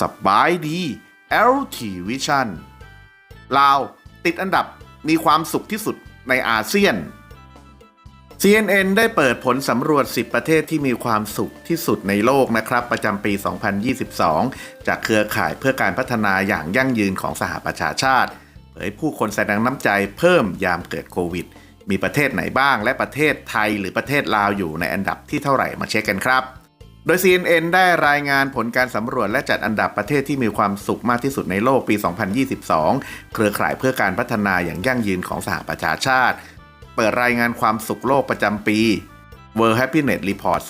สบายดี LT Vision ลาว ติดอันดับมีความสุขที่สุดในอาเซียน CNN ได้เปิดผลสำรวจ 10 ประเทศที่มีความสุขที่สุดในโลกนะครับ ประจำปี 2022 จากเครือข่ายเพื่อการพัฒนาอย่างยั่งยืนของสหประชาชาติ ผยผู้คนแสดงน้ำใจเพิ่มยามเกิดโควิด มีประเทศไหนบ้าง และประเทศไทยหรือประเทศลาวอยู่ในอันดับที่เท่าไหร่มาเช็คกันครับ โดย CNN ได้รายงานผลการสำรวจและจัดอันดับประเทศที่มีความสุขมากที่สุดในโลกปี 2022 เครือข่ายเพื่อการพัฒนาอย่างยั่งยืนของสหประชาชาติ เปิดรายงานความสุขโลกประจำปี World Happiness Report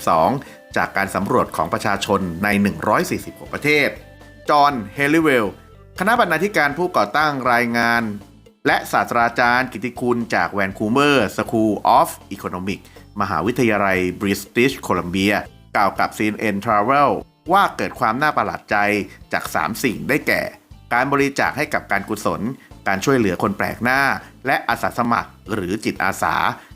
2022 จากการสำรวจของประชาชนใน 146 ประเทศ จอห์น เฮลิเวล คณะบรรณาธิการผู้ก่อตั้งรายงาน และศาสตราจารย์กิติคุณจากแวนคูเวอร์ School of Economics มหาวิทยาลัยบริสติชโคลัมเบีย กล่าวกับ CNN Travel ว่าเกิดความน่าประหลาดใจจาก 3 สิ่งได้แก่ การบริจาคให้กับการกุศล การช่วยเหลือคนแปลกหน้า และอาสาสมัครหรือจิตอาสา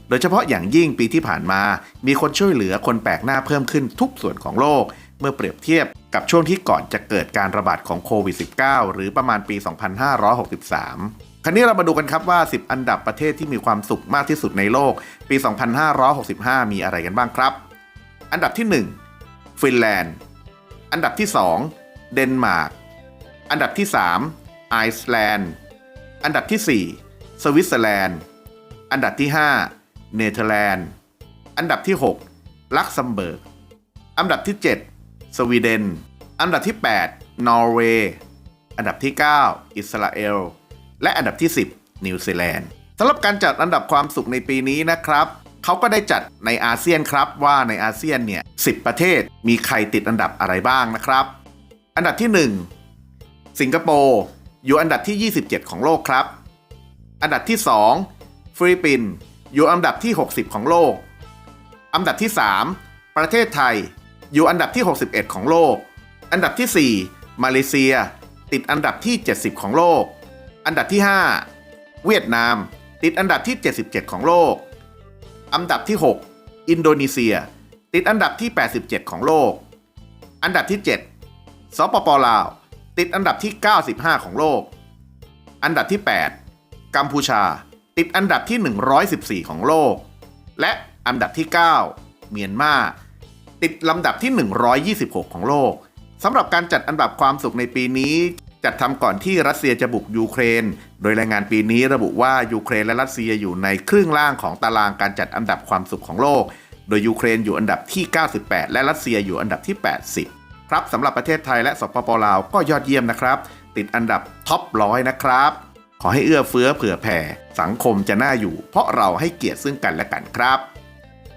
โดยเฉพาะอย่างยิ่งปีที่ผ่านมา มีคนช่วยเหลือคนแปลกหน้าเพิ่มขึ้นทุกส่วนของโลก เมื่อเปรียบเทียบกับช่วงที่ก่อนจะเกิดการระบาดของโควิด -19 หรือประมาณปี 2563 คราวนี้เรามาดูกันครับว่า 10 อันดับประเทศที่มีความสุขมากที่สุดในโลก ปี 2565 มีอะไรกันบ้างครับ อันดับที่ 1 ฟินแลนด์ อันดับที่ 2 เดนมาร์ก อันดับที่ 3 ไอซ์แลนด์ อันดับที่ 4 สวิตเซอร์แลนด์ อันดับที่ 5 เนเธอร์แลนด์ อันดับที่ 6 ลักเซมเบิร์ก อันดับที่ 7 สวีเดน อันดับที่ 8 นอร์เวย์ อันดับที่ 9 อิสราเอล และอันดับที่ 10 นิวซีแลนด์สำหรับการจัดอันดับความสุขในปีนี้นะครับเขาก็ได้จัดในอาเซียนครับว่าในอาเซียนเนี่ย10ประเทศมีใครติดอันดับอะไรบ้างนะครับ อันดับที่ 1 สิงคโปร์อยู่อันดับที่ 27 ของโลกครับ อันดับที่ 2 ฟิลิปปินส์อยู่อันดับที่ 60 ของโลก อันดับที่ 3 ประเทศไทย อยู่อันดับที่ 61 ของโลก อันดับที่ 4 มาเลเซีย ติดอันดับที่ 70 ของโลก อันดับที่ 5 เวียดนาม ติดอันดับที่ 77 ของโลก อันดับที่ 6 อินโดนีเซีย ติดอันดับที่ 87 ของโลก อันดับที่ 7 สปปลาว ติดอันดับที่ 95 ของโลก อันดับที่ 8 กัมพูชา ติดอันดับที่ 114 ของโลก และอันดับที่ 9 เมียนมา ติดลำดับที่ 126 ของโลกสำหรับการจัดอันดับความสุขในปีนี้ จัดทำก่อนที่รัสเซียจะบุกยูเครน โดยรายงานปีนี้ระบุว่ายูเครนและรัสเซียอยู่ในครึ่งล่างของตารางการจัดอันดับความสุขของโลก โดยยูเครนอยู่อันดับที่ 98 และรัสเซียอยู่อันดับที่ 80 ครับสำหรับประเทศไทยและสปปลาวก็ยอดเยี่ยมนะครับ ติดอันดับท็อปร้อยนะครับ ขอให้เอื้อเฟื้อเผื่อแผ่สังคมจะน่าอยู่ เพราะเราให้เกียรติซึ่งกันและกันครับ